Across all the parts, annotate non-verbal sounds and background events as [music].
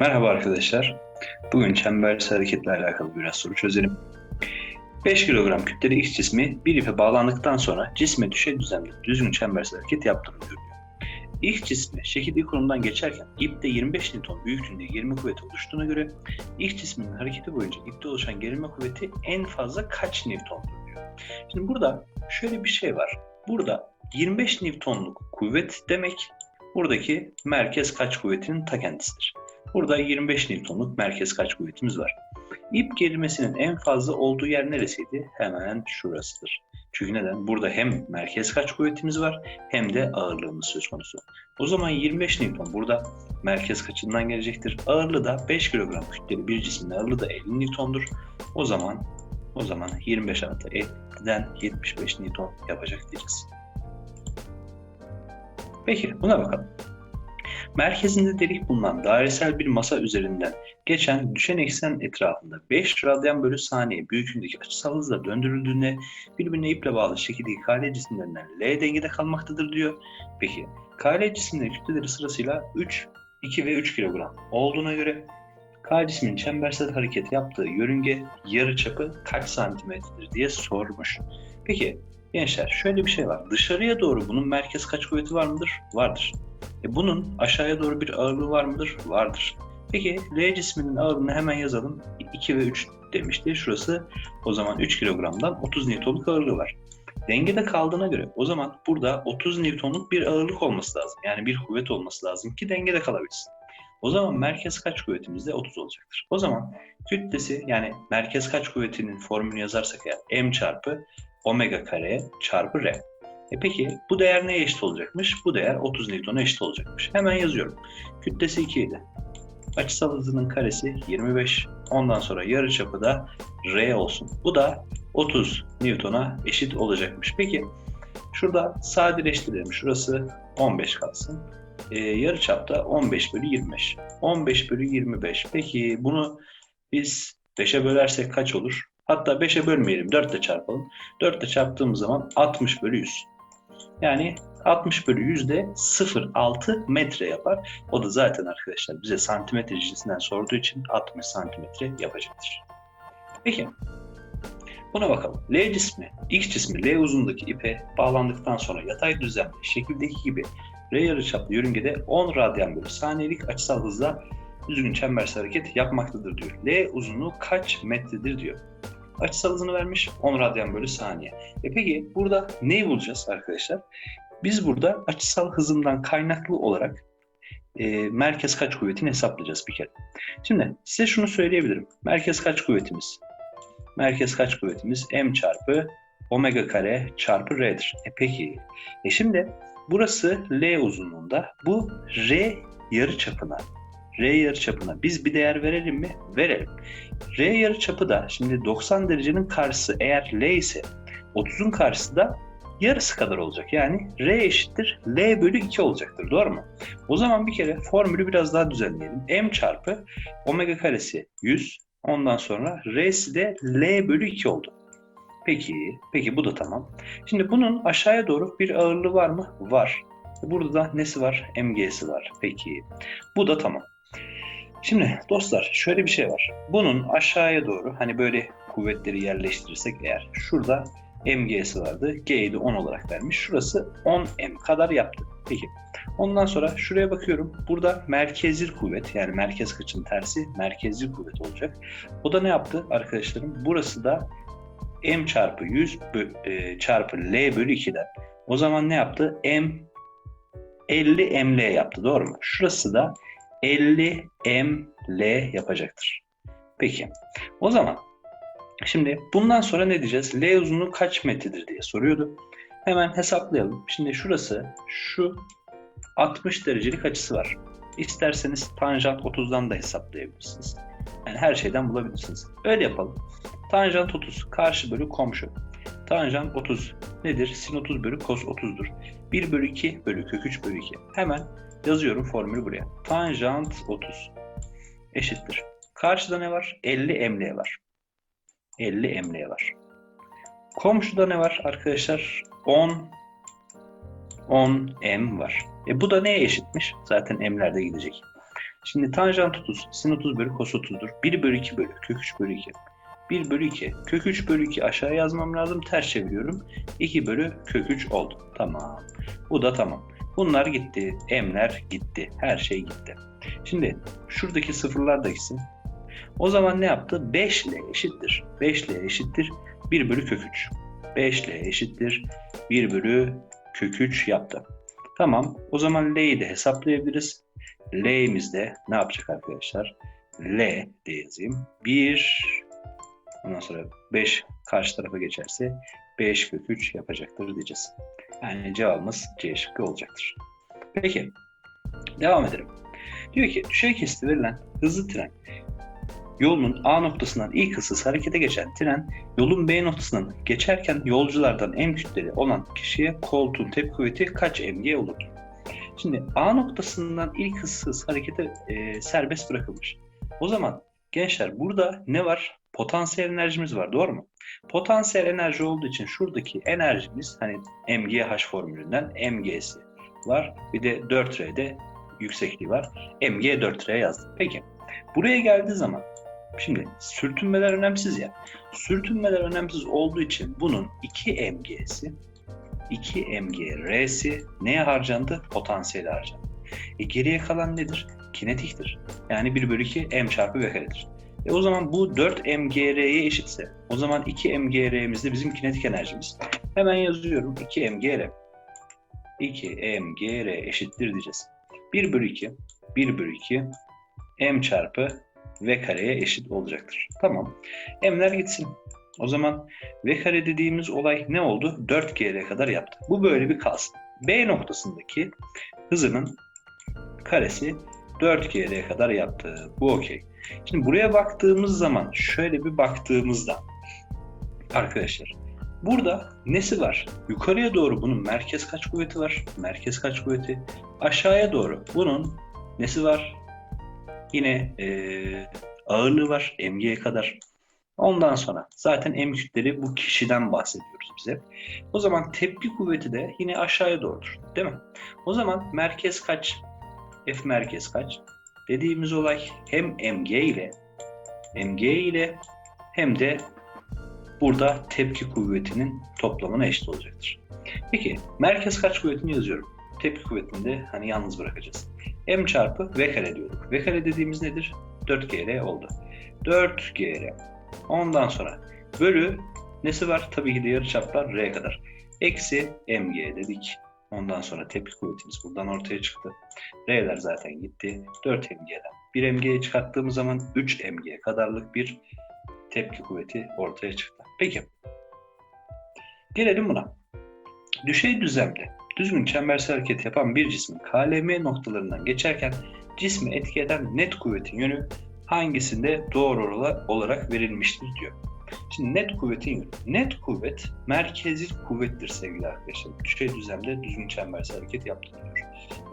Merhaba arkadaşlar. Bugün çembersiz hareketle alakalı biraz soru çözelim. 5 kilogram kütleli X cismi bir ipe bağlandıktan sonra cisme düşey düzlemde düzgün çembersiz hareket yaptığını görülüyor. X cismi şekilli konumdan geçerken ipte 25 Newton büyüklüğünde gerilme kuvveti oluştuğuna göre X cisminin hareketi boyunca ipte oluşan gerilme kuvveti en fazla kaç Newton'dur diyor. Şimdi burada şöyle bir şey var. Burada 25 Newton'luk kuvvet demek buradaki merkez kaç kuvvetinin ta kendisidir. Burada 25 Newton'luk merkez kaç kuvvetimiz var. İp gerilmesinin en fazla olduğu yer neresiydi? Hemen şurasıdır. Çünkü neden? Burada hem merkez kaç kuvvetimiz var hem de ağırlığımız söz konusu. O zaman 25 Newton burada merkez kaçından gelecektir. Ağırlığı da 5 kilogram kütleli bir cismin ağırlığı da 50 Newton'dur. O zaman o zaman 25 artı 50'den 75 Newton yapacak diyeceğiz. Peki buna bakalım. Merkezinde delik bulunan dairesel bir masa üzerinden geçen düşen eksen etrafında 5 radyan bölü saniye büyüklüğündeki açısal hızla döndürüldüğünde birbirine iple bağlı şekildeki KL cisimlerinden L dengede kalmaktadır diyor. Peki KL cisimlerin kütleleri sırasıyla 3, 2 ve 3 kilogram olduğuna göre K cismin çembersel hareket yaptığı yörünge yarıçapı kaç santimetredir diye sormuş. Peki gençler şöyle bir şey var. Dışarıya doğru bunun merkez kaç kuvveti var mıdır? Vardır. E bunun aşağıya doğru bir ağırlığı var mıdır? Vardır. Peki L cisminin ağırlığını hemen yazalım. 2 ve 3 demişti. Şurası o zaman 3 kilogramdan 30 Newton'luk ağırlığı var. Dengede kaldığına göre o zaman burada 30 Newton'luk bir ağırlık olması lazım. Yani bir kuvvet olması lazım ki dengede kalabilsin. O zaman merkez kaç kuvvetimiz de 30 olacaktır. O zaman kütlesi yani merkez kaç kuvvetinin formülünü yazarsak eğer m çarpı omega kare çarpı r. E peki bu değer neye eşit olacakmış? Bu değer 30 Newton'a eşit olacakmış. Hemen yazıyorum. Kütlesi 2 idi. Açısal hızının karesi 25. Ondan sonra yarıçapı da R olsun. Bu da 30 Newton'a eşit olacakmış. Peki şurada sadeleştirelim. Şurası 15 kalsın. Ee, yarıçapta 15 bölü 25. 15 bölü 25. Peki bunu biz 5'e bölersek kaç olur? Hatta 5'e bölmeyelim. 4 ile çarpalım. 4 ile çarptığımız zaman 60 bölü 100. Yani 60 bölü 100 de 0,6 metre yapar. O da zaten arkadaşlar bize santimetre cinsinden sorduğu için 60 santimetre yapacaktır. Peki buna bakalım. L cismi, X cismi L uzunluğundaki ipe bağlandıktan sonra yatay düzlemde şekildeki gibi R yarıçaplı yörüngede 10 radyan bölü saniyelik açısal hızla düzgün çembersel hareket yapmaktadır diyor. L uzunluğu kaç metredir diyor. Açısal hızını vermiş 10 radyan bölü saniye. E peki burada neyi bulacağız arkadaşlar? Biz burada açısal hızından kaynaklı olarak e, merkez kaç kuvvetini hesaplayacağız bir kere. Şimdi size şunu söyleyebilirim. Merkez kaç kuvvetimiz? Merkez kaç kuvvetimiz? M çarpı omega kare çarpı R'dir. E peki. E şimdi burası L uzunluğunda. Bu R yarı çapına. R yarıçapına biz bir değer verelim mi? Verelim. R yarıçapı da şimdi 90 derecenin karşısı eğer L ise 30'un karşısı da yarısı kadar olacak. Yani R eşittir L bölü 2 olacaktır. Doğru mu? O zaman bir kere formülü biraz daha düzenleyelim. M çarpı omega karesi 100. Ondan sonra R'si de L bölü 2 oldu. Peki, peki bu da tamam. Şimdi bunun aşağıya doğru bir ağırlığı var mı? Var. Burada da nesi var? MG'si var. Peki. Bu da tamam. Şimdi dostlar şöyle bir şey var. Bunun aşağıya doğru hani böyle kuvvetleri yerleştirirsek eğer şurada MG'si vardı. G'yi de 10 olarak vermiş. Şurası 10M kadar yaptı. Peki. Ondan sonra şuraya bakıyorum. Burada merkezir kuvvet yani merkez kaçın tersi merkezir kuvvet olacak. O da ne yaptı arkadaşlarım? Burası da M çarpı 100 bö- e, çarpı L bölü 2'den. O zaman ne yaptı? M 50 ML yaptı. Doğru mu? Şurası da 50 ml yapacaktır. Peki. O zaman şimdi bundan sonra ne diyeceğiz? L uzunluğu kaç metredir diye soruyordu. Hemen hesaplayalım. Şimdi şurası şu 60 derecelik açısı var. İsterseniz tanjant 30'dan da hesaplayabilirsiniz. Yani her şeyden bulabilirsiniz. Öyle yapalım. Tanjant 30 karşı bölü komşu. Tanjant 30 nedir? Sin 30 bölü kos 30'dur. 1 bölü 2 bölü kök 3 bölü 2. Hemen Yazıyorum formülü buraya. Tanjant 30 eşittir. Karşıda ne var? 50 ml var. 50 ml var. Komşuda ne var arkadaşlar? 10 10 m var. E bu da neye eşitmiş? Zaten m'lerde gidecek. Şimdi tanjant 30, sin 30 bölü kos 30'dur. 1 bölü 2 bölü kök 3 bölü 2. 1 bölü 2. Kök 3 bölü 2 aşağı yazmam lazım. Ters çeviriyorum. 2 bölü kök 3 oldu. Tamam. Bu da tamam. Bunlar gitti. M'ler gitti. Her şey gitti. Şimdi şuradaki sıfırlar da gitsin. O zaman ne yaptı? 5 ile eşittir. 5 ile eşittir. 1 bölü kök 3. 5 ile eşittir. 1 bölü kök 3 yaptı. Tamam. O zaman L'yi de hesaplayabiliriz. L'imiz de ne yapacak arkadaşlar? L diye yazayım. 1 ondan sonra 5 karşı tarafa geçerse 5 kök 3 yapacaktır diyeceğiz. Yani cevabımız C şıkkı olacaktır. Peki. Devam edelim. Diyor ki düşey kesti verilen hızlı tren yolunun A noktasından ilk hızsız harekete geçen tren yolun B noktasından geçerken yolculardan en kütleli olan kişiye koltuğun tepki kuvveti kaç mg olur? Şimdi A noktasından ilk hızsız harekete e, serbest bırakılmış. O zaman gençler burada ne var? Potansiyel enerjimiz var doğru mu? Potansiyel enerji olduğu için şuradaki enerjimiz hani mgh formülünden mg'si var. Bir de 4R'de yüksekliği var. mg 4R yazdım. Peki buraya geldiği zaman Şimdi sürtünmeler önemsiz ya. Sürtünmeler önemsiz olduğu için bunun 2 mg'si 2 mg r'si neye harcandı? Potansiyeli harcandı. E geriye kalan nedir? Kinetiktir. Yani 1 bölü 2 m çarpı v karedir. E o zaman bu 4 mgr'ye eşitse o zaman 2 mgr'miz de bizim kinetik enerjimiz. Hemen yazıyorum 2 mgr. 2 mgr eşittir diyeceğiz. 1 bölü 2 1 bölü 2 m çarpı v kareye eşit olacaktır. Tamam. M'ler gitsin. O zaman v kare dediğimiz olay ne oldu? 4g'ye kadar yaptı. Bu böyle bir kalsın. B noktasındaki hızının karesi 4g'ye kadar yaptı. Bu okey. Şimdi buraya baktığımız zaman şöyle bir baktığımızda arkadaşlar burada nesi var? Yukarıya doğru bunun merkez kaç kuvveti var? Merkez kaç kuvveti? Aşağıya doğru bunun nesi var? Yine e, ağırlığı var mg'ye kadar. Ondan sonra zaten m kütleri bu kişiden bahsediyoruz bize. O zaman tepki kuvveti de yine aşağıya doğrudur. Değil mi? O zaman merkez kaç? F merkez kaç? Dediğimiz olay hem mg ile mg ile hem de burada tepki kuvvetinin toplamına eşit olacaktır. Peki merkez kaç kuvvetini yazıyorum. Tepki kuvvetini de hani yalnız bırakacağız. m çarpı v kare diyorduk. v kare dediğimiz nedir? 4gr oldu. 4gr. Ondan sonra bölü nesi var? Tabii ki de yarıçaplar r kadar. Eksi mg dedik. Ondan sonra tepki kuvvetimiz buradan ortaya çıktı. R'ler zaten gitti. 4 mg'den. 1 mg'ye çıkarttığımız zaman 3 mg kadarlık bir tepki kuvveti ortaya çıktı. Peki. Gelelim buna. Düşey düzlemde düzgün çembersel hareket yapan bir cismin KLM noktalarından geçerken cismi etki eden net kuvvetin yönü hangisinde doğru olarak verilmiştir diyor. Şimdi net kuvvetin yönü. Net kuvvet merkezi kuvvettir sevgili arkadaşlar. Düşey düzlemde düzgün çembersel hareket yaptırıyor.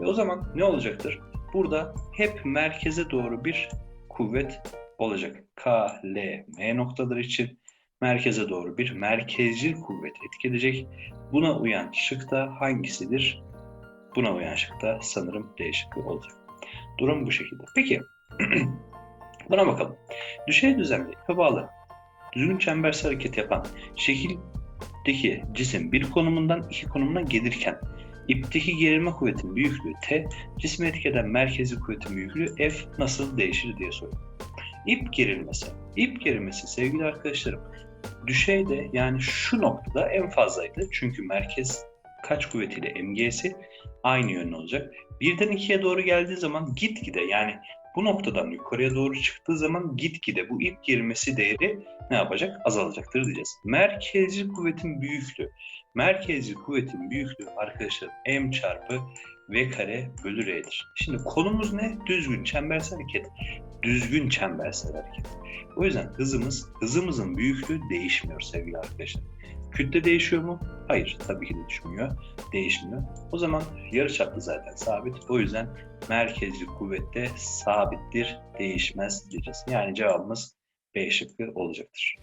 Ve o zaman ne olacaktır? Burada hep merkeze doğru bir kuvvet olacak. K, L, M noktaları için merkeze doğru bir merkezcil kuvvet etki edecek. Buna uyan şık da hangisidir? Buna uyan şık da sanırım D olacak. Durum bu şekilde. Peki [clears throat] buna bakalım. Düşey düzlemde ipe düzgün çembersel hareket yapan şekildeki cisim bir konumundan iki konumuna gelirken ipteki gerilme kuvvetinin büyüklüğü T, cismi etki eden merkezi kuvvetin büyüklüğü F nasıl değişir diye soruyor. İp gerilmesi. İp gerilmesi sevgili arkadaşlarım düşeyde yani şu noktada en fazlaydı. Çünkü merkez kaç kuvvetiyle MG'si aynı yönlü olacak. Birden ikiye doğru geldiği zaman gitgide yani bu noktadan yukarıya doğru çıktığı zaman gitgide bu ip girmesi değeri ne yapacak? Azalacaktır diyeceğiz. Merkezci kuvvetin büyüklüğü. Merkezci kuvvetin büyüklüğü arkadaşlar m çarpı v kare bölü r'dir. Şimdi konumuz ne? Düzgün çembersel hareket. Düzgün çembersel hareket. O yüzden hızımız, hızımızın büyüklüğü değişmiyor sevgili arkadaşlar. Kütle değişiyor mu? Hayır, tabii ki de düşmüyor, değişmiyor. O zaman yarıçaplı zaten sabit. O yüzden merkezci kuvvette sabittir, değişmez diyeceğiz. Yani cevabımız B şıkkı olacaktır.